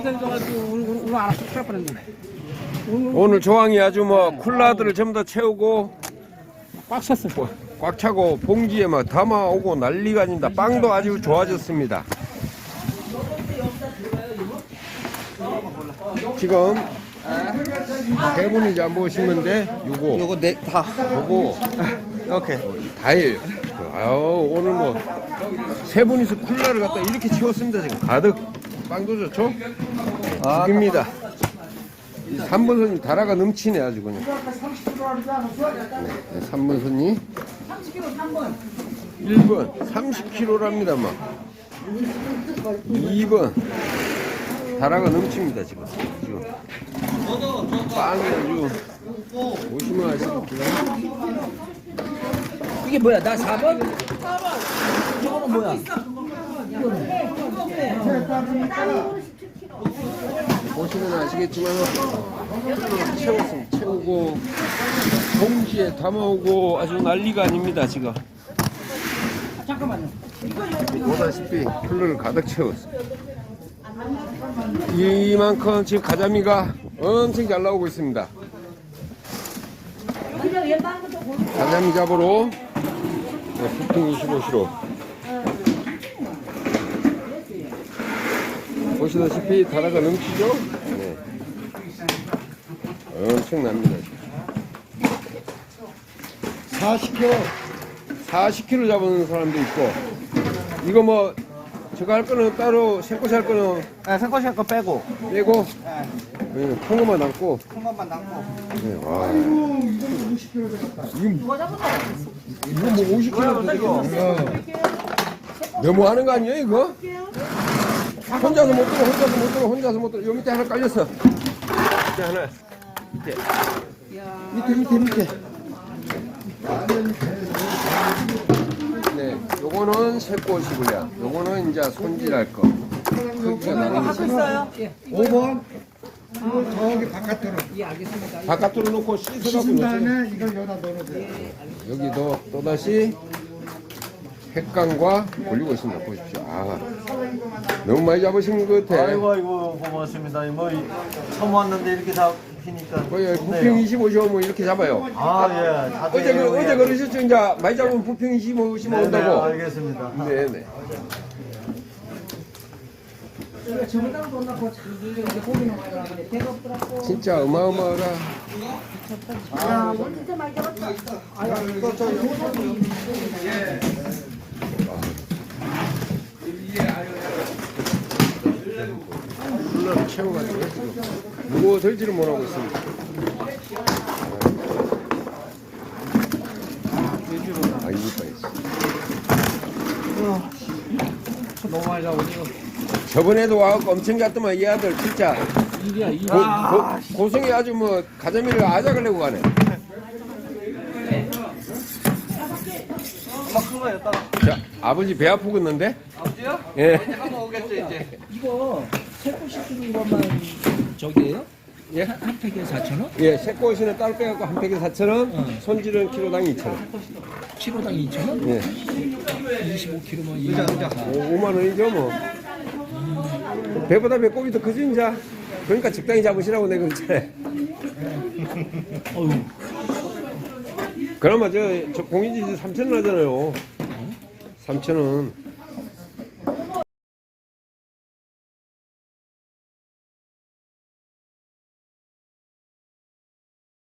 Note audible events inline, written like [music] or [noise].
힘들어가지고 오늘 오늘 오늘 알아서 큰일 뻔했네. 오늘 오늘 조항이 아주 뭐 쿨라들을 전부 다 채우고 꽉 찼어. 뭐, 꽉 차고 봉지에 막 담아오고 난리가 아닙니다. 빵도 아주 좋아졌습니다. 지금 세 분이 이제 안 보시는데 요거 요거 네 다 요거 오케이 다예요. 아유 오늘 뭐 세 분이서 쿨라를 갖다 이렇게 채웠습니다 지금 가득 빵도 좋죠? 죽입니다. 이 3번 손님 다라가 넘치네 아주 그냥. 네, 3번 손님. 1번 30kg랍니다 막. 2번 다라가 넘칩니다 지금. 지금. 빵이 아주 보시면 아시겠지만 이게 뭐야? 나 4번? 4번. 저거는 뭐야? 보시면 아시겠지만 채웠습니다. 채우고 봉지에 담아오고 아주 난리가 아닙니다 지금. 잠깐만요. 보다시피 쿨러를 가득 채웠습니다. 이만큼 지금 가자미가 엄청 잘 나오고 있습니다. 가자미 네, 부팅 25시로 보시다시피 다라가 넘치죠? 네. 엄청납니다. 40kg 40kg 잡은 사람도 있고 이거 뭐 저거 할 거는 따로 새꼬시 할 거는 네, 생거시 거 빼고 빼고 네, 네, 큰 것만 남고 큰 것만 남고 네, 와. 이거 뭐 50kg 되겠네 너무 하는 거 아니에요 이거? 혼자서 못 들어 혼자서 못 들어 혼자서 못 들어. 요 밑에 하나 깔렸어 밑에 하나. 밑에. 밑에 밑에 밑에. 네 요거는 새꽃이고요. 요거는 이제 손질할 거. 크기가 나누니까 5번 이거 저기 바깥으로. 바깥으로 놓고 씻어갖고 씻은 다음에 이걸 여기다 넣어놓으세요. 여기도 또다시 횟감과 올리고 있습니다. 보십시오. 아, 너무 많이 잡으신 것 같아. 아이고 아이고 고맙습니다. 뭐 이- 처음 왔는데 이렇게 잡히니까 거의 부평 25시면 뭐 이렇게 잡아요. 아 예. 다들 어제, 그, 어제 그러셨죠? 이제 많이 잡으면 부평 25시면 네, 네, 온다고. 알겠습니다. 네네. 저보다 돈 넣고 자기 이제 고기는 많이 나가는데 배가 없더라고. 진짜 어마어마하다. 훌 러를 채워가지고 지금 무거워들지를 못하고 있습니다. 아, 이거 있어. 너무 많이 잡아가지고. 저번에도 와갖고 엄청 갔더만 이 아들 진짜 일이야 일. 고, 고, 고성이 아주 뭐 가자미를 아작을 내고 가네. 막큰 거였다가 자, 아버지 배 아프겠는데? 아버지요? 예. 한번 오겠죠 이제. 이거 새꼬 시키는 것만 저기예요? 예. 한, 한 팩에 4천 원? 예, 새꼬시는 따로 빼갖고 한 팩에 4,000원, 응. 손질은 키로당 2,000원. 키로당 2천 원? 예. 25kg면 2만 원. 5만 원이죠, 뭐. 배보다 배꼽이 더 크지, 이제? 그러니까 적당히 잡으시라고 내가 그랬잖아요. [laughs] 어휴. 그나마 저, 저 공인지 3,000원 하잖아요. 3,000원.